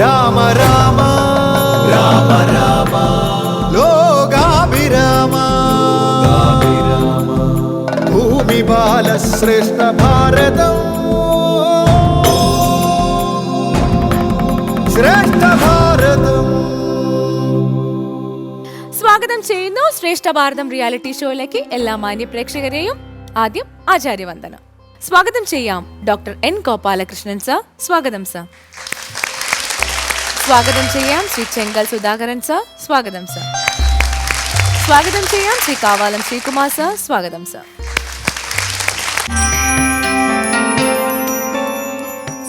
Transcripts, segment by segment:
രാമ രാമ. രാമ രാമ. ലോകാഭിരാമ. ഭൂമി ബാലശ്രേഷ്ഠ ഭാരതം. ശ്രേഷ്ഠ ഭാരതം. സ്വാഗതം ചെയ്യുന്നു ശ്രേഷ്ഠ ഭാരതം റിയാലിറ്റി ഷോയിലേക്ക് എല്ലാ മാന്യ പ്രേക്ഷകരെയും. ആദ്യം ആചാര്യവന്ദനം. സ്വാഗതം ചെയ്യാം ഡോക്ടർ എൻ ഗോപാലകൃഷ്ണൻ സർ. സ്വാഗതം സർ. സ്വാഗതം ചെയ്യാം ശ്രീ ചെങ്കൽ സുധാകരൻ സർ. സ്വാഗതം സർ. സ്വാഗതം ചെയ്യാം ശ്രീ കാവാലം ശ്രീകുമാർ സർ. സ്വാഗതം സർ.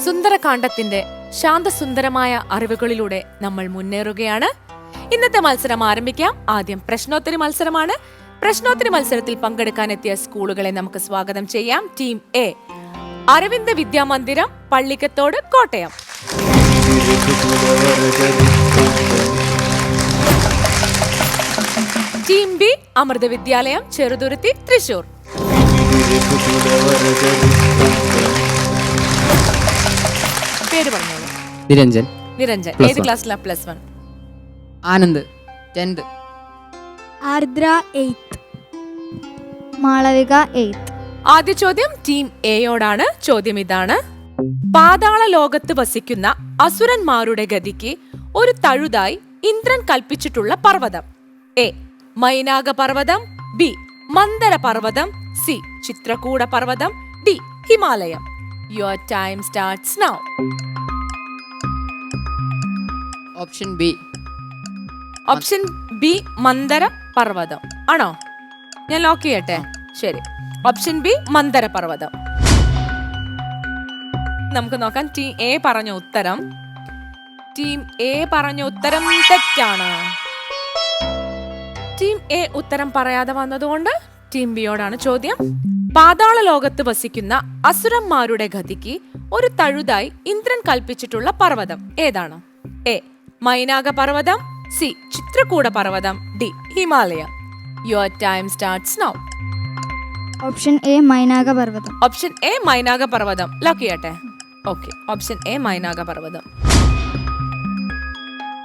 സുന്ദരകാന്ഡത്തിന്റെ ശാന്തസുന്ദരമായ അറിവുകളിലൂടെ നമ്മൾ മുന്നേറുകയാണ്. ഇന്നത്തെ മത്സരം ആരംഭിക്കാം. ആദ്യം പ്രശ്നോത്തരി മത്സരമാണ്. പ്രശ്നോത്തരി മത്സരത്തിൽ പങ്കെടുക്കാൻ എത്തിയ സ്കൂളുകളെ നമുക്ക് സ്വാഗതം ചെയ്യാം. Team A. Aravind Vidyamandiram Pallikkathodu Kottayam. Team B Amrita Vidyalayam Cheruthuruthy Thrissur. പേര് പറഞ്ഞോളൂ. നിരഞ്ജൻ. നിരഞ്ജൻ. Plus ഏത് one. ക്ലാസ്സിലാ plus one? Anand. Tenth. Ardra eighth. Malavika eighth. ആദ്യ ചോദ്യം ടീം എയോടാണ്. ചോദ്യം ഇതാണ്. പാതാള ലോകത്ത് വസിക്കുന്ന അസുരന്മാരുടെ ഗതിക്ക് ഒരു തഴുതായി ഇന്ദ്രൻ കൽപ്പിച്ചിട്ടുള്ള പർവതം. എ. മൈനാക പർവതം ബി. മന്ദര പർവതം C. Chitrakoota പർവതം D. Himalayam. Your time starts now option B option B Mandara പർവതം ആണോ? ഞാൻ ലോക്ക് ചെയ്യട്ടെ? ശരി. ഓപ്ഷൻ ബി മന്ദര പർവതം നമുക്ക് നോക്കാം. ടീം എ പറഞ്ഞ ഉത്തരം. ടീം എ പറഞ്ഞ ഉത്തരം തെറ്റാണ്. ടീം എ ഉത്തരം പറയാതെ വന്നതുകൊണ്ട് ടീം ബിയോടാണ് ചോദ്യം. പാതാള ലോകത്ത് വസിക്കുന്ന അസുരന്മാരുടെ ഗതിക്ക് ഒരു തഴുതായി ഇന്ദ്രൻ കൽപ്പിച്ചിട്ടുള്ള പർവതം ഏതാണ്? എ മൈനാക പർവതം C Chitrakoota പർവതം D Himalaya. Your time starts now option A Mainaka പർവതം. Option A Mainaka പർവതം. ലോക്ക് ചെയ്യട്ടെ ഓക്കെ ഓപ്ഷൻ എ മൈനാഗ പർവതം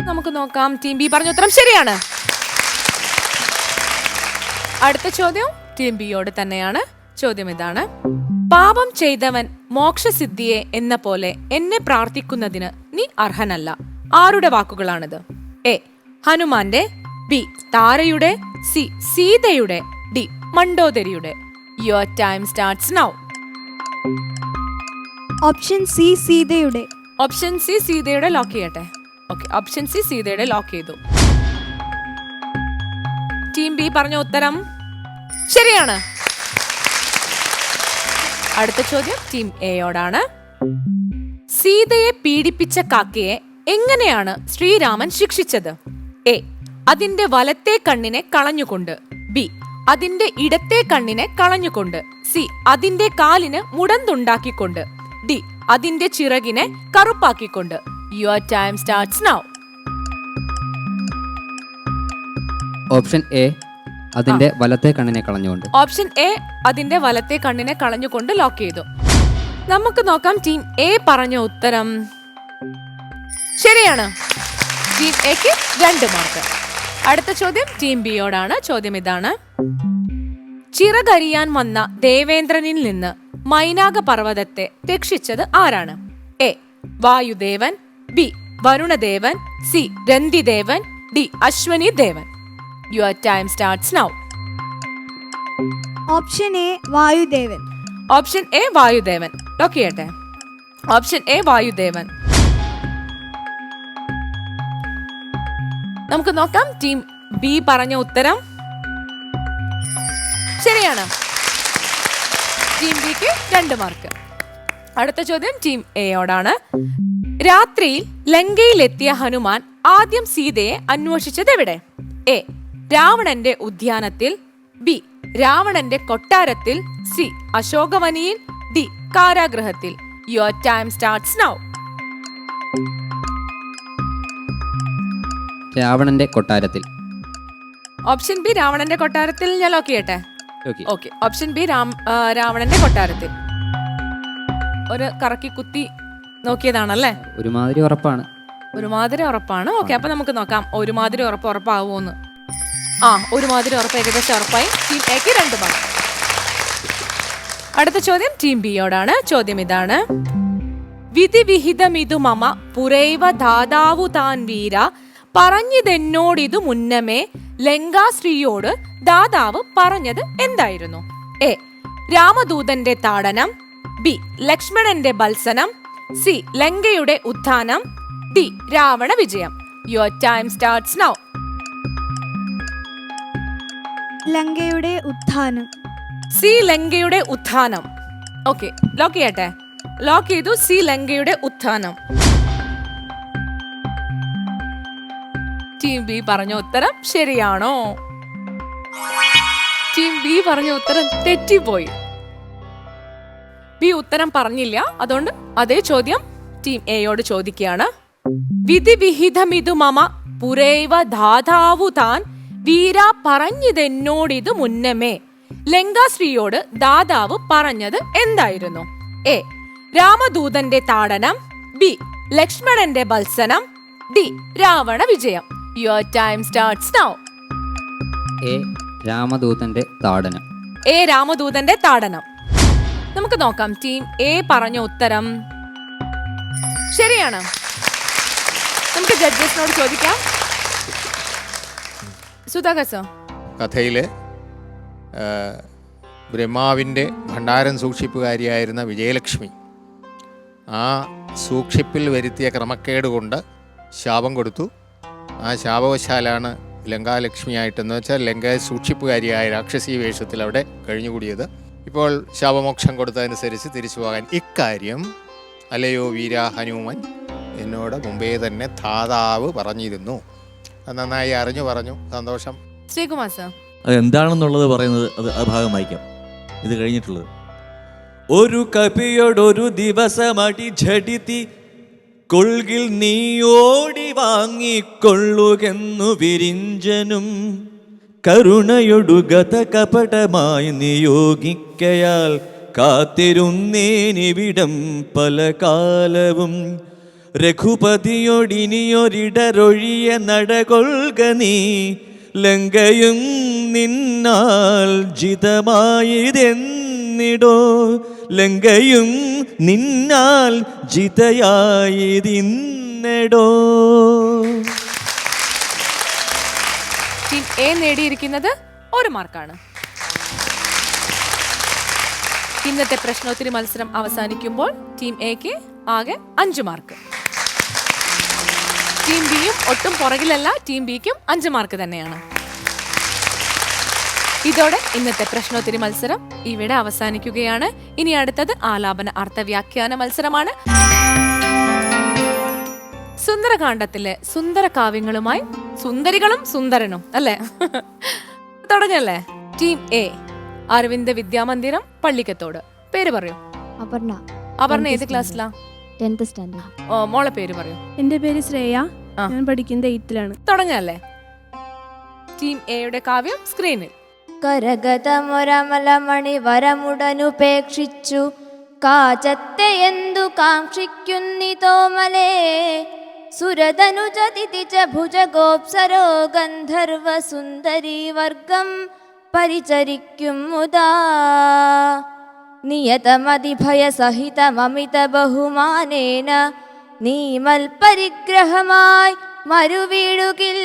നമുക്ക് നോക്കാം ടീം ബി പറഞ്ഞ ഉത്തരം ശരിയാണ്. അടുത്ത ചോദ്യം ടീം ബിയോട് തന്നെയാണ്. ചോദ്യം ഇതാണ് പാപം ചെയ്തവൻ മോക്ഷസിദ്ധിയെ എന്ന പോലെ എന്നെ പ്രാർത്ഥിക്കുന്നതിന് നീ അർഹനല്ല. ആരുടെ വാക്കുകളാണിത്? എ ഹനുമാന്റെ ബി താരയുടെ സി സീതയുടെ D മണ്ടോദരിയുടെ your time starts now option C സീതയുടെ. ഓപ്ഷൻ സി സീതയുടെ ലോക്ക് ചെയ്യട്ടെ. ഓക്കെ ഓപ്ഷൻ സി സീതയുടെ ലോക്ക് ചെയ്തു. ടീം ബി പറഞ്ഞ ഉത്തരം ശരിയാണ്. അടുത്ത ചോദ്യം ടീം എയോടാണ് സീതയെ പീഡിപ്പിച്ച കാക്കയെ എങ്ങനെയാണ് ശ്രീരാമൻ ശിക്ഷിച്ചത്? എ അതിന്റെ വലത്തെ കണ്ണിനെ കളഞ്ഞുകൊണ്ട്. ബി അതിന്റെ ഇടത്തെ കണ്ണിനെ കളഞ്ഞുകൊണ്ട്. സി അതിന്റെ കാലിന് മുടന്തുണ്ടാക്കിക്കൊണ്ട്. ഡി അതിന്റെ ചിറകിനെ കറുപ്പാക്കിക്കൊണ്ട്. Your time starts now option A അതിന്റെ വലത്തെ കണ്ണിനെ കളഞ്ഞുകൊണ്ട്. ഓപ്ഷൻ എ അതിന്റെ വലത്തെ കണ്ണിനെ കളഞ്ഞുകൊണ്ട് ലോക്ക് ചെയ്തു. നമുക്ക് നോക്കാം ടീം എ പറഞ്ഞ ഉത്തരം. ശരിയാണ്. ടീം എക്ക് രണ്ട് മാർക്ക് അടുത്ത ചോദ്യം ടീം ബിയോടാണ് ചോദ്യം ഇതാണ്. ചിറകരിയാൻ വന്ന ദേവേന്ദ്രനിൽ നിന്ന് മൈനാക പർവതത്തെ രക്ഷിച്ചത് ആരാണ്? A. Vayudevan B. Varunadevan C. Rantidevan D. Ashwini Devan your time starts now. Option A Vayudevan. Option A Vayudevan. Lock ചെയ്യട്ടെ ഓപ്ഷൻ എ വായുദേവൻ. നമുക്ക് നോക്കാം. ടീം ബി പറഞ്ഞ ഉത്തരം ശരിയാണ്. ടീം ബിക്ക് രണ്ട് മാർക്ക് അടുത്ത ചോദ്യം ടീം എയോടാണ് രാത്രിയിൽ ലങ്കയിലെത്തിയ ഹനുമാൻ ആദ്യം സീതയെ അന്വേഷിച്ചത് എവിടെ? എ രാവണന്റെ ഉദ്യാനത്തിൽ. ബി രാവണന്റെ കൊട്ടാരത്തിൽ. സി അശോകവനിയിൽ ഡി കാരാഗ്രഹത്തിൽ. യുവർ ടൈം സ്റ്റാർട്ട്സ് നൗ രാവണന്റെ കൊട്ടാരത്തിൽ. ഓപ്ഷൻ ബി രാവണന്റെ കൊട്ടാരത്തിൽ ഞാൻ ലോക്ക് ചെയ്യട്ടെ? ഓക്കെ ഓപ്ഷൻ ബി രാം രാവണന്റെ കൊട്ടാരത്തിൽ. ഒരു കറക്കി കുത്തി നോക്കിയതാണല്ലേ? ഒരുമാതിരി ഉറപ്പാണ്. ഒരുമാതിരി ഉറപ്പാണ്. ഓക്കെ അപ്പൊ നമുക്ക് നോക്കാം. ഒരുമാതിരി ഉറപ്പ് ഉറപ്പാവുമെന്ന്. ആ ഒരുമാതിരി ഉറപ്പ് ഏകദേശം ഉറപ്പായി. ടീം എക്ക് രണ്ട് മാർക്ക് അടുത്ത ചോദ്യം ടീം ബിയോടാണ് ചോദ്യം ഇതാണ്. വിധിവിഹിതമിതു മമ പുരൈവ ദാതാവു താൻ വീര പറഞ്ഞതെന്നോടിതു മുന്നമേ ലങ്കാശ്രീയോട് ദാതാവ് പറഞ്ഞത് എന്തായിരുന്നു? എ. രാമദൂതന്റെ താടനം. ബി. ലക്ഷ്മണന്റെ ബത്സനം. സി. ലങ്കയുടെ ഉത്ഥാനം. ഡി. രാവണ വിജയം. യുവർ ടൈം സ്റ്റാർട്ട്സ് നൗ ലങ്കയുടെ ഉത്ഥാനം. സി. ലങ്കയുടെ ഉത്ഥാനം. ഓക്കെ ലോക്ക് ചെയ്യട്ടെ. ലോക്ക് ചെയ്തു. സി. ലങ്കയുടെ ഉത്ഥാനം. ടീം ബി പറഞ്ഞ ഉത്തരം ശരിയാണോ? ടീം ബി പറഞ്ഞ ഉത്തരം തെറ്റിപ്പോയി. ബി ഉത്തരം പറഞ്ഞില്ല. അതുകൊണ്ട് അതേ ചോദ്യം ടീം എയോട് ചോദിക്കുകയാണ്. വിധിവിഹിതമിതു മമ പുരൈവ ധാതാവു താൻ. വീര പറഞ്ഞതെന്നോടിതു മുന്നമേ. ലങ്കാശ്രീയോട് ദാതാവ് പറഞ്ഞത് എന്തായിരുന്നു? എ രാമദൂതന്റെ താടനം. ബി ലക്ഷ്മണന്റെ ബത്സനം ഡി രാവണ വിജയം. Your time starts now A രാമദൂതന്റെ താടനം. എ രാമദൂതന്റെ താടനം. നമുക്ക് നോക്കാം. ടീം എ പറഞ്ഞ ഉത്തരം. ശരിയാണ്. നമുക്ക് ജഡ്ജസിനോട് ചോദിക്കാം. സുധാകർ സർ. കഥയിൽ ബ്രഹ്മാവിന്റെ ഭണ്ഡാരം സൂക്ഷിപ്പുകാരിയായിരുന്ന വിജയലക്ഷ്മി ആ സൂക്ഷിപ്പിൽ വരുത്തിയ ക്രമക്കേട് കൊണ്ട് ശാപം കൊടുത്തു. ആ ശാപവശാലാണ് ലങ്കാലക്ഷ്മിയായിട്ടെന്ന് വെച്ചാൽ ലങ്കയെ സൂക്ഷിപ്പുകാരിയായ രാക്ഷസി വേഷത്തിൽ അവിടെ കഴിഞ്ഞുകൂടിയത്. ഇപ്പോൾ ശാപമോക്ഷം കൊടുത്തതനുസരിച്ച് തിരിച്ചു പോകാൻ ഇക്കാര്യം അല്ലയോ വീര ഹനുമൻ എന്നോട് മുമ്പേ തന്നെ ധാതാവ് പറഞ്ഞിരുന്നു. നന്നായി അറിഞ്ഞു പറഞ്ഞു. സന്തോഷം. ശ്രീകുമാർ സാർ. അത് എന്താണെന്നുള്ളത് പറയുന്നത് അത് ആ ഭാഗം വായിക്കാം. ഇത് കഴിഞ്ഞിട്ടുള്ളത്. ഒരു കപിയോടൊരു ദിവസമടി ഝടിതി കൊൾകിൽ നീ ഓടി വാങ്ങിക്കൊള്ളുകെന്നു വിരിഞ്ചനും കരുണയൊടു ഗത കപടമായി നിയോഗിക്കയാൽ കാത്തിരുന്നേനിവിടം പല കാലവും. രഘുപതിയൊടിനിയൊരിടരൊഴിയ നടകൊൾക നീ ലങ്കയും നിന്നാൽ ജിതമായതെന്നിടോ ലങ്കയും നിന്നാൽ ജിതയായതിന്നെടോ ടീം എ നേടിയിരിക്കുന്നത് ഒരു മാർക്കാണ്. ഇന്നത്തെ പ്രശ്നോത്തരി മത്സരം അവസാനിക്കുമ്പോൾ ടീം എക്ക് ആകെ അഞ്ച് മാർക്ക്. ടീം ബിയും ഒട്ടും പുറകിലല്ല ടീം ബിക്കും അഞ്ച് മാർക്ക് തന്നെയാണ്. ഇതോടെ ഇന്നത്തെ പ്രശ്നോത്തരി മത്സരം ഇവിടെ അവസാനിക്കുകയാണ്. ഇനി അടുത്തത് ആലാപന അർത്ഥവ്യാഖ്യാന മത്സരമാണ്. സുന്ദരകാന്ഡത്തിലെ സുന്ദര കാവ്യങ്ങളുമായി സുന്ദരികളും സുന്ദരനും അല്ലേ? തുടങ്ങല്ലേ? Team A Aravinda Vidyamandiram Pallikkathodu. പേര് പറയൂ. അപർണ. അപർണ ഏത് ക്ലാസ്സിലാ? Tenth standard. ഓ, മോളെ പേര് പറയൂ. എന്റെ പേര് ശ്രേയ. ഞാൻ പഠിക്കുന്നത് എയ്ത്തിലാണ് തുടങ്ങല്ലേ? ടീം എയുടെ കാവ്യം സ്ക്രീനിൽ. കരഗതമൊരമലമണി വരമുടനുപേക്ഷിച്ചു. കാചത്തെ എന്തു കാക്ഷിക്കുന്നിതോമലേ? സുരതനുജതിഥി ച ഭുജഗോപ്സരോ ഗന്ധർവസുന്ദരീ വർഗം പരിചരിക്കും മുദാ നിയതമതിഭയസഹിതമമിത ബഹുമാനേന നീമൽ പരിഗ്രഹമായി മരുവീടുകിൽ.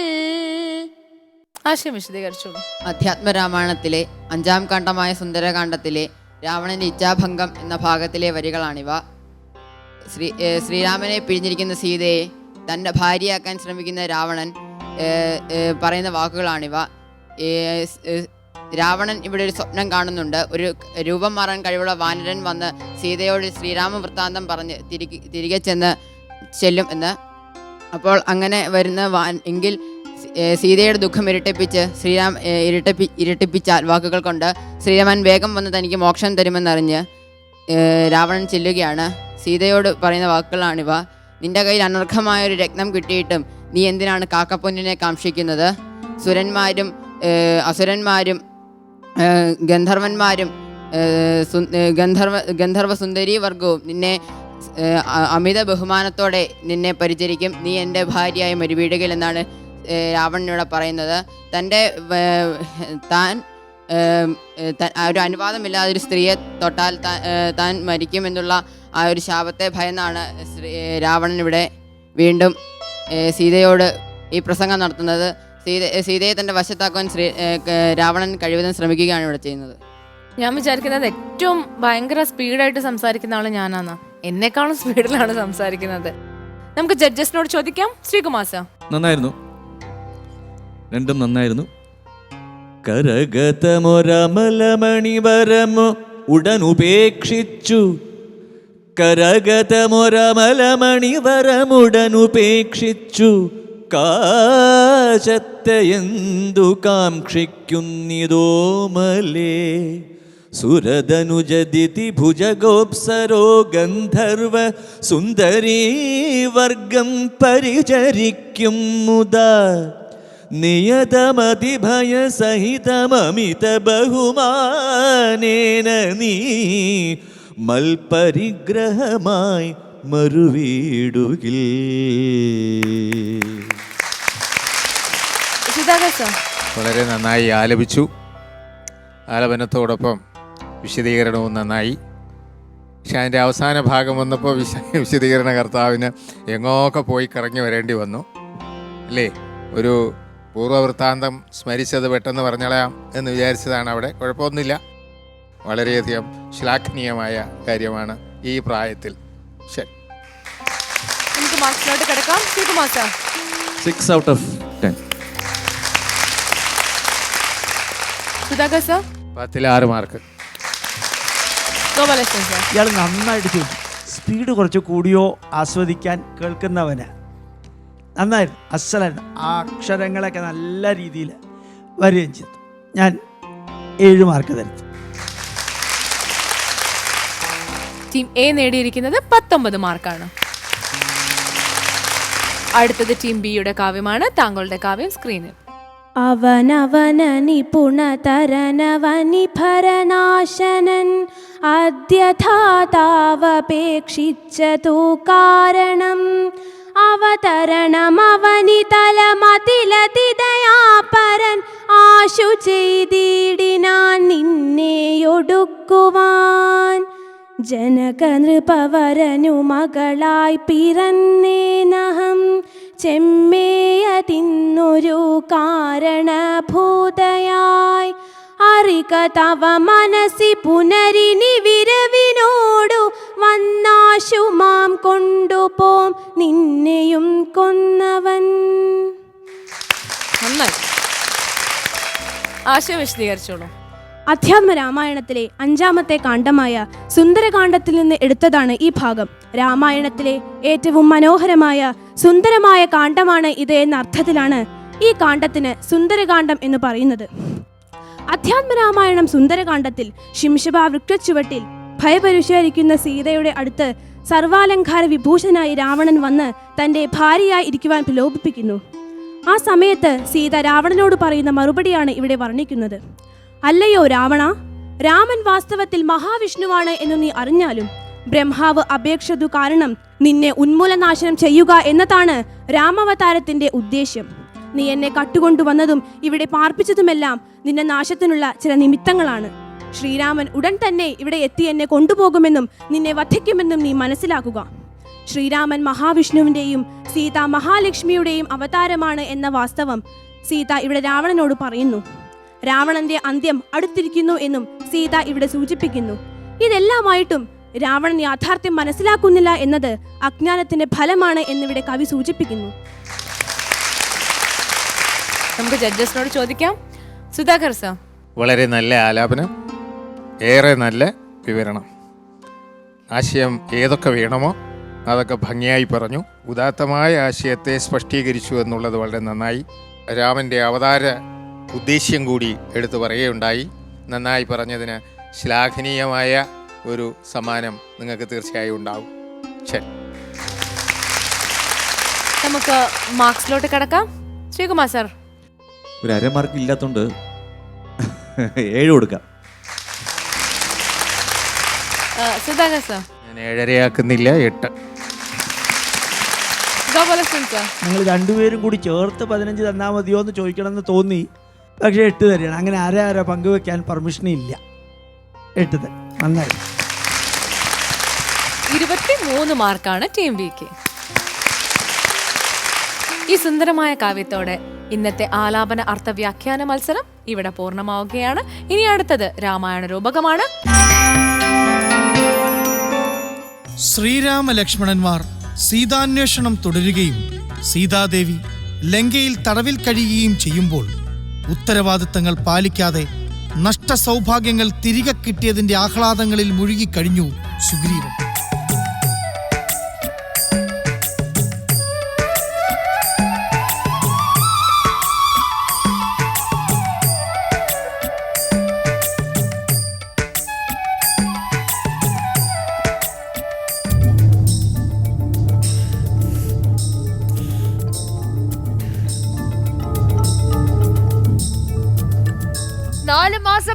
ആശയം വിശദീകരിച്ചോളൂ. അധ്യാത്മരാമായണത്തിലെ അഞ്ചാം കാണ്ഡമായ സുന്ദരകാന്ഡത്തിലെ രാവണന്റെ ഇച്ഛാഭംഗം എന്ന ഭാഗത്തിലെ വരികളാണിവ. ശ്രീ ശ്രീരാമനെ പിഴിഞ്ഞിരിക്കുന്ന സീതയെ തന്റെ ഭാര്യയാക്കാൻ ശ്രമിക്കുന്ന രാവണൻ പറയുന്ന വാക്കുകളാണിവ. രാവണൻ ഇവിടെ ഒരു സ്വപ്നം കാണുന്നുണ്ട്. ഒരു രൂപം മാറാൻ കഴിവുള്ള വാനരൻ വന്ന് സീതയോട് ശ്രീരാമ വൃത്താന്തം പറഞ്ഞ് തിരികെ തിരികെ ചെന്ന് ചെല്ലും എന്ന്. അപ്പോൾ അങ്ങനെ വരുന്ന വാൻ എങ്കിൽ സീതയുടെ ദുഃഖം ഇരട്ടിപ്പിച്ച് ശ്രീരാം ഇരട്ടിപ്പി ഇരട്ടിപ്പിച്ച വാക്കുകൾ കൊണ്ട് ശ്രീരാമൻ വേഗം വന്ന് തനിക്ക് മോക്ഷം തരുമെന്നറിഞ്ഞ് രാവണൻ ചെല്ലുകയാണ്. സീതയോട് പറയുന്ന വാക്കുകളാണിവ. നിന്റെ കയ്യിൽ അനർഹമായൊരു ഒരു കിട്ടിയിട്ടും നീ എന്തിനാണ് കാക്കപ്പൊന്നിനെ കാക്ഷിക്കുന്നത്? സുരന്മാരും അസുരന്മാരും ഗന്ധർവന്മാരും ഗന്ധർവ ഗന്ധർവ സുന്ദരി വർഗവും നിന്നെ അമിത ബഹുമാനത്തോടെ നിന്നെ പരിചരിക്കും. നീ എന്റെ ഭാര്യയായി മരുവീടുകയിൽ എന്നാണ് രാവണനോട് പറയുന്നത് തന്റെ താൻ ഒരു അനുവാദമില്ലാതെ ഒരു സ്ത്രീയെ തൊട്ടാൽ താൻ മരിക്കും താൻ മരിക്കുമെന്നുള്ള ആ ഒരു ശാപത്തെ ഭയന്നാണ് രാവണൻ ഇവിടെ വീണ്ടും സീതയോട് ഈ പ്രസംഗം നടത്തുന്നത്. സീത സീതയെ തന്റെ വശത്താക്കുവാൻ ശ്രീ രാവണൻ കഴിവതും ശ്രമിക്കുകയാണ് ഇവിടെ ചെയ്യുന്നത്. ഞാൻ വിചാരിക്കുന്നത് ഏറ്റവും ഭയങ്കര സ്പീഡായിട്ട് സംസാരിക്കുന്ന ആൾ ഞാനാണ് എന്നെക്കാളും സ്പീഡിലാണ് സംസാരിക്കുന്നത്. നമുക്ക് ജഡ്ജസിനോട് ചോദിക്കാം. ശ്രീകുമാർ സർ. നന്നായിരുന്നു. രണ്ടും നന്നായിരുന്നു. കരഗതമൊരമലമണിവരമു ഉടൻ ഉപേക്ഷിച്ചു കരഗതമൊരമലമണിവരമുടൻ ഉപേക്ഷിച്ചു കാശത്തെ എന്തു കാക്ഷിക്കുന്നിതോമലേ? സുരതനുജദിതി ഭുജഗോപ്സരോ ഗന്ധർവ സുന്ദരീ വർഗം പരിചരിക്കും മുതാ നിയതമതിഭയ സഹിതമമിത ബഹുമാനേന നീ മൽപരിഗ്രഹമായി മറുവീടുകിൽ വളരെ നന്നായി ആലപിച്ചു. ആലപനത്തോടൊപ്പം വിശദീകരണവും നന്നായി. പക്ഷെ അതിന്റെ അവസാന ഭാഗം വന്നപ്പോൾ വിശ വിശദീകരണ കർത്താവിന് എങ്ങോക്കെ പോയി കറങ്ങി വരേണ്ടി വന്നു? അല്ലേ? ഒരു പൂർവവൃത്താന്തം സ്മരിച്ചത് പെട്ടെന്ന് പറഞ്ഞളയാം എന്ന് വിചാരിച്ചതാണ് അവിടെ. കുഴപ്പമൊന്നുമില്ല. വളരെയധികം ശ്ലാഘനീയമായ കാര്യമാണ് ഈ പ്രായത്തിൽ. ശരി. നമുക്ക് മാർക്സിലോട്ട് കിടക്കാം. Sreekumar sir six out of ten Sudhakar sir. പത്തിൽ ആറ് മാർക്ക്. ഗോപാലകൃഷ്ണൻ സർ. ഇയാൾ നന്നായിട്ട് ചെയ്തു സ്പീഡ് കുറച്ച് കൂടിയോ ആസ്വദിക്കാൻ കേൾക്കുന്നവന്. നന്നായിരുന്നു. അസലായിരുന്നു. ആ അക്ഷരങ്ങളൊക്കെ നല്ല രീതിയിൽ വരികയും ചെയ്തു. ഞാൻ ഏഴ് മാർക്ക് തരുത്തു ടീം എ നേടിയിരിക്കുന്നത് പത്തൊമ്പത് മാർക്കാണ് അടുത്തത് ടീം ബിയുടെ കാവ്യമാണ്. താങ്കളുടെ കാവ്യം സ്ക്രീനിൽ അവനവന പുണതരനവനി ഭരനാശനൻ അദ്യഥാതാവപേക്ഷിച്ചതു കാരണം അവതരണമവനി തലമതിലതിദയാപരൻ ആശു ചെയ്തിടിനാൻ നിന്നെയൊടുക്കുവാൻ ജനകനൃപവരനു മകളായി പിറന്നേനഹം. ചെമ്മേയതിന്നൊരു കാരണഭൂതയായി. അറിക തവ മനസ്സി പുനരിനി വിരവിനോടു വന്നാശു മാം കൊണ്ടുപോം നിന്നെയും കൊന്നവൻ. നന്നായി. ആശയം വിശദീകരിച്ചോളൂ. അധ്യാത്മ രാമായണത്തിലെ അഞ്ചാമത്തെ കാണ്ഡമായ സുന്ദരകാന്ഡത്തിൽ നിന്ന് എടുത്തതാണ് ഈ ഭാഗം. രാമായണത്തിലെ ഏറ്റവും മനോഹരമായ സുന്ദരമായ കാണ്ഡമാണ് ഇത് എന്ന അർത്ഥത്തിലാണ് ഈ കാണ്ഡത്തിന് സുന്ദരകാന്ഡം എന്ന് പറയുന്നത്. അധ്യാത്മ രാമായണം സുന്ദരകാന്ഡത്തിൽ ശിംശബ വൃക്ഷച്ചുവട്ടിൽ ഭയപരിശോധിക്കുന്ന സീതയുടെ അടുത്ത് സർവാലങ്കാര വിഭൂഷനായി രാവണൻ വന്ന് തന്റെ ഭാര്യയായി ഇരിക്കുവാൻ പ്രലോഭിപ്പിക്കുന്നു. ആ സമയത്ത് സീത രാവണനോട് പറയുന്ന മറുപടിയാണ് ഇവിടെ വർണിക്കുന്നത്. അല്ലയോ രാവണ രാമൻ വാസ്തവത്തിൽ മഹാവിഷ്ണുവാണ് എന്ന് നീ അറിഞ്ഞാലും ബ്രഹ്മാവ് അപേക്ഷതു കാരണം നിന്നെ ഉന്മൂലനാശനം ചെയ്യുക എന്നതാണ് രാമവതാരത്തിന്റെ ഉദ്ദേശ്യം. നീ എന്നെ കട്ടുകൊണ്ടുവന്നതും ഇവിടെ പാർപ്പിച്ചതുമെല്ലാം നിന്റെ നാശത്തിനുള്ള ചില നിമിത്തങ്ങളാണ്. ശ്രീരാമൻ ഉടൻ തന്നെ ഇവിടെ എത്തി എന്നെ കൊണ്ടുപോകുമെന്നും നിന്നെ വധിക്കുമെന്നും നീ മനസ്സിലാക്കുക. ശ്രീരാമൻ മഹാവിഷ്ണുവിന്റെയും സീത മഹാലക്ഷ്മിയുടെയും അവതാരമാണ് എന്ന വാസ്തവം സീത ഇവിടെ രാവണനോട് പറയുന്നു. രാവണന്റെ അന്ത്യം അടുത്തിരിക്കുന്നു എന്നും സീത ഇവിടെ സൂചിപ്പിക്കുന്നു. ഇതെല്ലാമായിട്ടും രാവണൻ യാഥാർത്ഥ്യം മനസ്സിലാക്കുന്നില്ല എന്നത് അജ്ഞാനത്തിന്റെ ഫലമാണ് എന്നിവിടെ കവി സൂചിപ്പിക്കുന്നു. നമുക്ക് ജഡ്ജസിനോട് ചോദിക്കാം. സുധാകർ സർ വളരെ നല്ല ആലാപനം. ഏറെ നല്ല വിവരണം. ആശയം ഏതൊക്കെ വേണമോ അതൊക്കെ ഭംഗിയായി പറഞ്ഞു. ഉദാത്തമായ ആശയത്തെ സ്പഷ്ടീകരിച്ചു എന്നുള്ളത് വളരെ നന്നായി. രാമന്റെ അവതാര ഉദ്ദേശ്യം കൂടി എടുത്തു പറയുകയുണ്ടായി. നന്നായി പറഞ്ഞതിന് ശ്ലാഘനീയമായ ഒരു സമ്മാനം നിങ്ങൾക്ക് തീർച്ചയായും ഉണ്ടാവും. ശരി. നമുക്ക് മാർക്സിലോട്ട് കിടക്കാം. ശ്രീകുമാർ സർ. ഒരു അരമാർക്ക് ഇല്ലാത്തതുകൊണ്ട് ഏഴ് കൊടുക്കാം. സുധാകർ സർ. ഏ, ഞാൻ ഏഴരയാക്കുന്നില്ല എട്ട്. ഗോപാലകൃഷ്ണൻ സർ. നിങ്ങൾ രണ്ടുപേരും കൂടി ചേർത്ത് പതിനഞ്ച് തന്നാൽ മതിയോ എന്ന് ചോദിക്കണമെന്ന് തോന്നി. പക്ഷേ എട്ട് തരികയാണ്. അങ്ങനെ ആരെ ആരെ പങ്കുവെക്കാൻ പെർമിഷൻ ഇല്ല. എട്ട് തരും. നന്നായി. ഇരുപത്തി മൂന്ന് മാർക്കാണ് ടീം വിക്ക് ഈ സുന്ദരമായ കാവ്യത്തോടെ ഇന്നത്തെ ആലാപന അർത്ഥവ്യാഖ്യാന മത്സരം ഇവിടെ പൂർണമാവുകയാണ്. ഇനി അടുത്തത് രാമായണ രൂപകമാണ്. ശ്രീരാമ ലക്ഷ്മണന്മാർ സീതാന്വേഷണം തുടരുകയും സീതാദേവി ലങ്കയിൽ തടവിൽ കഴിയുകയും ചെയ്യുമ്പോൾ ഉത്തരവാദിത്തങ്ങൾ പാലിക്കാതെ നഷ്ട സൗഭാഗ്യങ്ങൾ തിരികെ കിട്ടിയതിന്റെ ആഹ്ലാദങ്ങളിൽ മുഴുകിക്കഴിഞ്ഞു സുഗ്രീവൻ.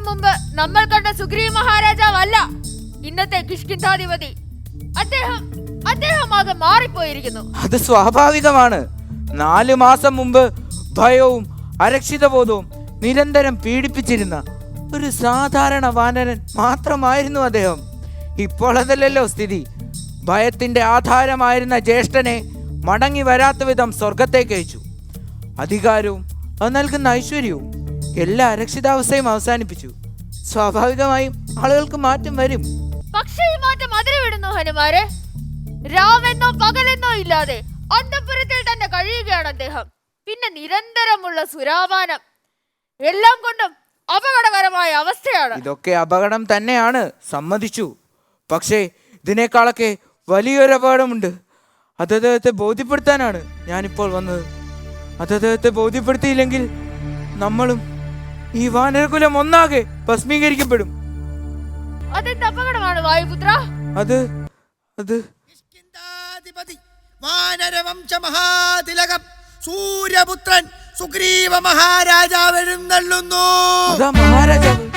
മുമ്പ് നമ്മൾ കണ്ട സുഗ്രീവ് അല്ല ഇന്നത്തെ കിഷ്കിന്ധാധിപതി. അദ്ദേഹം അദ്ദേഹം ആകെ മാറിപ്പോയിരിക്കുന്നു. അത് സ്വാഭാവികമാണ്. നാലു മാസം മുമ്പ് ഭയവും അരക്ഷിതബോധവും നിരന്തരം പീഡിപ്പിച്ചിരുന്ന ഒരു സാധാരണ വാനരൻ മാത്രമായിരുന്നു അദ്ദേഹം. ഇപ്പോൾ അതല്ലല്ലോ സ്ഥിതി. ഭയത്തിന്റെ ആധാരമായിരുന്ന ജ്യേഷ്ഠനെ മടങ്ങി വരാത്ത വിധം സ്വർഗത്തേക്ക് അയച്ചു. അധികാരവും അത് നൽകുന്ന ഐശ്വര്യവും എല്ലാ അരക്ഷിതാവസ്ഥയും അവസാനിപ്പിച്ചു. സ്വാഭാവികമായും ആളുകൾക്ക് മാറ്റം വരും. പക്ഷേ ഈ മാറ്റം അതിരവിടുന്നു ഹനുമാരെ രാവെന്നോ പകലെന്നോ ഇല്ലാതെ അന്തപുരത്തിൽ തന്നെ കഴിയുകയാണ് അദ്ദേഹം. പിന്നെ നിരന്തരമുള്ള സുരാപാനം എല്ലാം കൊണ്ടും അപകടകരമായ അവസ്ഥയാണ്. ഇതൊക്കെ അപകടം തന്നെയാണ് സമ്മതിച്ചു. പക്ഷേ ഇതിനേക്കാളൊക്കെ വലിയൊരു അപകടമുണ്ട് അത് അദ്ദേഹത്തെ ബോധ്യപ്പെടുത്താനാണ് ഞാനിപ്പോൾ വന്നത്. അത് അദ്ദേഹത്തെ ബോധ്യപ്പെടുത്തിയില്ലെങ്കിൽ നമ്മളും ഈ വാനരകുലം ഒന്നാകെ ഭസ്മീകരിക്കപ്പെടും. അതെന്ത് അപകടമാണ് വായുപുത്ര? അത് അത്. വാനരവംശ മഹാതിലകം സൂര്യപുത്രൻ സുഗ്രീവ മഹാരാജാവ് എഴുന്നള്ളുന്നു. അതാ മഹാരാജാവ്.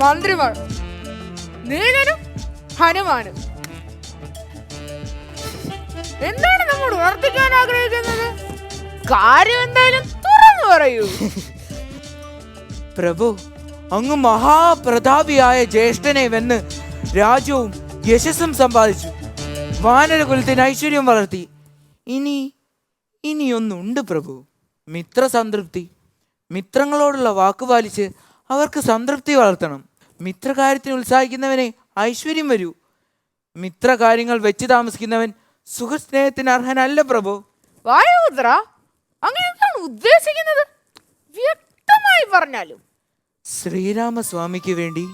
മഹാമന്ത്രിമാർ നീലനും ഹനുമാനും. എന്താണ് നമ്മൾ ഉണർത്തിക്കാൻ ആഗ്രഹിക്കുന്നത്? കാര്യം എന്തായാലും തുറന്നു പറയൂ. പ്രഭു അങ്ങ് മഹാപ്രതാപിയായ ജ്യേഷ്ഠനെ വെന്ന് രാജ്യവും യശസ്സും സമ്പാദിച്ചു. വാനരകുലത്തിന് ഐശ്വര്യം വളർത്തി. ഇനി ഇനിയൊന്നുണ്ട് പ്രഭു. മിത്രസംതൃപ്തി. മിത്രങ്ങളോടുള്ള വാക്കുപാലിച്ച് അവർക്ക് സംതൃപ്തി വളർത്തണം. മിത്രകാര്യത്തിന് ഉത്സാഹിക്കുന്നവനെ ഐശ്വര്യം വരൂ. മിത്രകാര്യങ്ങൾ വെച്ച് താമസിക്കുന്നവൻ സുഖസ്നേഹത്തിന് അർഹനല്ല പ്രഭു. വായുപുത്ര അങ്ങനെയാണ് ഉദ്ദേശിക്കുന്നത്? വ്യക്തമായി പറഞ്ഞാലും. ശ്രീരാമസ്വാമിക്ക് വേണ്ടി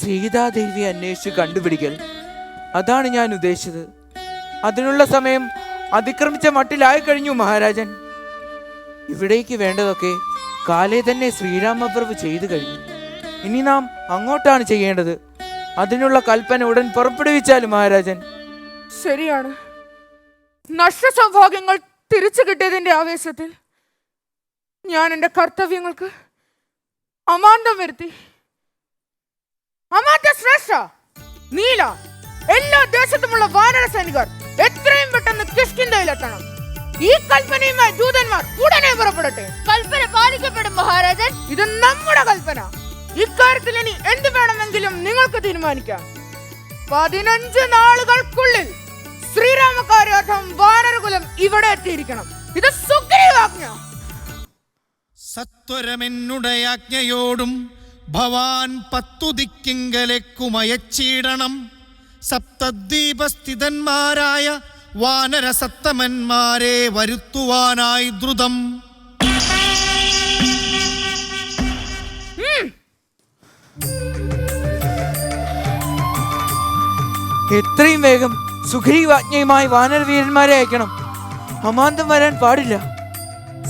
സീതാദേവി അന്വേഷിച്ച് കണ്ടുപിടിക്കൽ. അതാണ് ഞാൻ ഉദ്ദേശിച്ചത്. അതിനുള്ള സമയം അതിക്രമിച്ച മട്ടിലായി കഴിഞ്ഞു മഹാരാജൻ. ഇവിടേക്ക് വേണ്ടതൊക്കെ കാലേ തന്നെ ശ്രീരാമപ്രഭു ചെയ്തു കഴിഞ്ഞു. ഇനി നാം അങ്ങോട്ടാണ് ചെയ്യേണ്ടത്. അതിനുള്ള കൽപ്പന ഉടൻ പുറപ്പെടുവിച്ചാലും മഹാരാജൻ. ശരിയാണ്. നഷ്ടസൗഭാഗ്യങ്ങൾ തിരിച്ചു കിട്ടിയതിന്റെ ആവേശത്തിൽ ഞാൻ എന്റെ കർത്തവ്യങ്ങൾക്ക് അമാന്തം വരുത്തി. അമാന്ത ശ്രേഷ്ഠ നീല എല്ലാ ദേശത്തുമുള്ള വാനര സൈനികർ എത്രയും പെട്ടെന്ന് കിഷ്കിന്തയിലെത്തണം ഈ കൽപ്പനയുമായി ദൂതന്മാർ ഉടനെ പുറപ്പെടട്ടെ. കൽപ്പന പാലിക്കപ്പെടും മഹാരാജൻ. ഇത് നമ്മുടെ കൽപ്പന. ഇക്കാര്യത്തിൽ ഇനി എന്ത് വേണമെങ്കിലും നിങ്ങൾക്ക് തീരുമാനിക്കാം. പതിനഞ്ച് നാളുകൾക്കുള്ളിൽ ശ്രീരാമകാര്യാർത്ഥം വാനരകുലം ഇവിടെ എത്തിയിരിക്കണം. ഇത് സുഗ്രീവാജ്ഞ സത്വരമെന്നുടയാജ്ഞയോടും ഭവാൻ പത്തുദിക്കിങ്കലെക്കുമയച്ചിടണം സപ്തദ്വീപസ്ഥിതന്മാരായ വാനരസത്തമന്മാരെ വരുത്തുവാനായി ദ്രുതം. എത്രയും വേഗം സുഗ്രീവാജ്ഞയുമായി വാനരവീരന്മാരെ അയക്കണം. അമാന്തം വരാൻ പാടില്ല.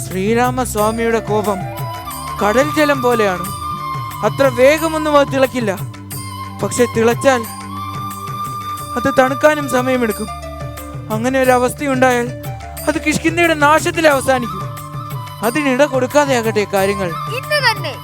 ശ്രീരാമസ്വാമിയുടെ കോപം കടൽ ജലം പോലെയാണ്. അത്ര വേഗമൊന്നും അത് തിളക്കില്ല. പക്ഷെ തിളച്ചാൽ അത് തണുക്കാനും സമയമെടുക്കും. അങ്ങനെ ഒരു അവസ്ഥയുണ്ടായാൽ അത് കിഷ്കിന്ദയുടെ നാശത്തിൽ അവസാനിക്കും. അതിനിട കൊടുക്കാതെയാകട്ടെ കാര്യങ്ങൾ. ഇന്ന് തന്നെ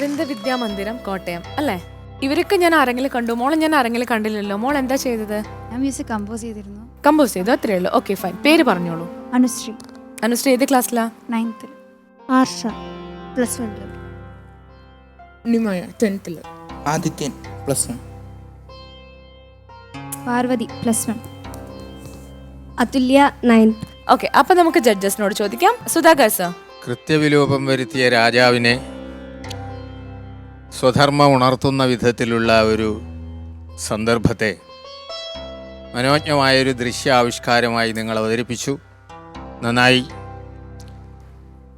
അരവിന്ദ വിദ്യാമന്ദിരം കോട്ടയം. അല്ലേ? ഇവരൊക്കെ ഞാൻ ആരെങ്കിലും കണ്ടു? മോളെ ഞാൻ ആരെങ്കിലും കണ്ടില്ലല്ലോ? മോൾ എന്താ ചെയ്തത്? ഞാൻ മ്യൂസിക് കമ്പോസ് ചെയ്തിരുന്നു. കമ്പോസ് ചെയ്തു. അത്രേ ഉള്ളൂ. ഓക്കെ ഫൈൻ പേര് പറഞ്ഞോളൂ. അനുശ്രീ. അനുശ്രീ ഏത് ക്ലാസ്സിലാ നയൻത്തിൽ ആർഷ പ്ലസ് വണ്ണിൽ Unnimaya ടെൻത്തിൽ Adithyan plus one Parvathi plus one Athulya ninth okay അപ്പൊ നമുക്ക് ജഡ്ജസിനോട് ചോദിക്കാം. സുധാകർ സർ കൃത്യവിലോപം വരുത്തിയ രാജാവിനെ സ്വധർമ്മം ഉണർത്തുന്ന വിധത്തിലുള്ള ഒരു സന്ദർഭത്തെ മനോജ്ഞമായൊരു ദൃശ്യാവിഷ്കാരമായി നിങ്ങൾ അവതരിപ്പിച്ചു. നന്നായി.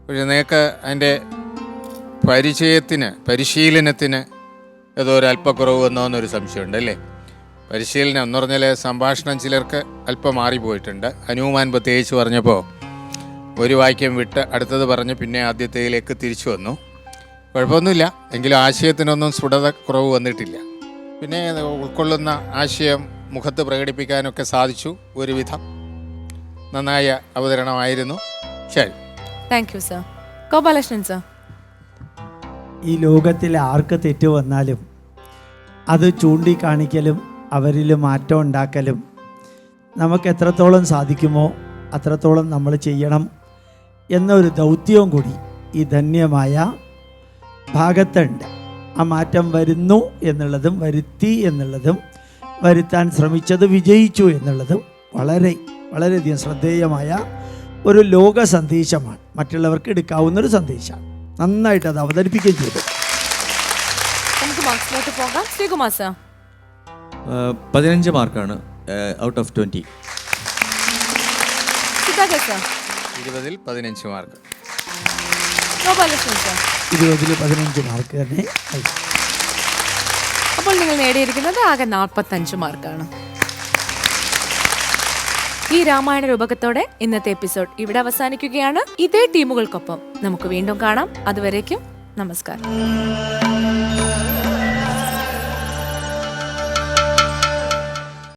പക്ഷേ നിങ്ങൾക്ക് അതിന്റെ പരിചയത്തിന് പരിശീലനത്തിന് ഏതോ ഒരു അല്പക്കുറവ് വന്നോ എന്നൊരു സംശയമുണ്ട് അല്ലേ? പരിശീലനം എന്ന് പറഞ്ഞാൽ സംഭാഷണം ചിലർക്ക് അല്പം മാറിപ്പോയിട്ടുണ്ട്. ഹനുമാൻ പ്രത്യേകിച്ച് പറഞ്ഞപ്പോൾ ഒരു വാക്യം വിട്ട് അടുത്തത് പറഞ്ഞ് പിന്നെ ആദ്യത്തേതിലേക്ക് തിരിച്ചു വന്നു. കുഴപ്പമൊന്നുമില്ല. എങ്കിലും ആശയത്തിനൊന്നും സ്ഫുടത കുറവ് വന്നിട്ടില്ല. പിന്നെ ഉൾക്കൊള്ളുന്ന ആശയം മുഖത്ത് പ്രകടിപ്പിക്കാനൊക്കെ സാധിച്ചു. ഒരുവിധം. നന്നായ അവതരണമായിരുന്നു. ശരി. Thank you sir Gopalakrishnan sir ഈ ലോകത്തിൽ ആർക്ക് തെറ്റ് വന്നാലും അത് ചൂണ്ടിക്കാണിക്കലും അവരിൽ മാറ്റം ഉണ്ടാക്കലും നമുക്ക് എത്രത്തോളം സാധിക്കുമോ അത്രത്തോളം നമ്മൾ ചെയ്യണം എന്നൊരു ദൗത്യവും കൂടി ഈ ധന്യമായ ഭാഗത്തുണ്ട്. ആ മാറ്റം വരുന്നു എന്നുള്ളതും വരുത്തി എന്നുള്ളതും വരുത്താൻ ശ്രമിച്ചത് വിജയിച്ചു എന്നുള്ളതും വളരെ വളരെയധികം ശ്രദ്ധേയമായ ഒരു ലോക സന്ദേശമാണ്. മറ്റുള്ളവർക്ക് എടുക്കാവുന്നൊരു സന്ദേശമാണ്. നന്നായിട്ട് അത് അവതരിപ്പിക്കുകയും ചെയ്തു. മാർക്സിലോട്ട് പോകാം. ശ്രീകുമാർ സർ. പതിനഞ്ച് മാർക്കാണ് ഔട്ട് ഓഫ് ട്വന്റി ഇരുപതിൽ പതിനഞ്ച് മാർക്ക്. ഗോപാലകൃഷ്ണൻ സർ. ഇരുപതിൽ പതിനഞ്ച് മാർക്ക് തന്നെ. അപ്പോൾ നിങ്ങൾ നേടിയിരിക്കുന്നത് ആകെ നാൽപ്പത്തഞ്ച് മാർക്കാണ്. ഈ രാമായണ രൂപകത്തോടെ ഇന്നത്തെ എപ്പിസോഡ് ഇവിടെ അവസാനിക്കുകയാണ്. ഇതേ ടീമുകൾക്കൊപ്പം നമുക്ക് വീണ്ടും കാണാം. അതുവരേക്കും നമസ്കാരം.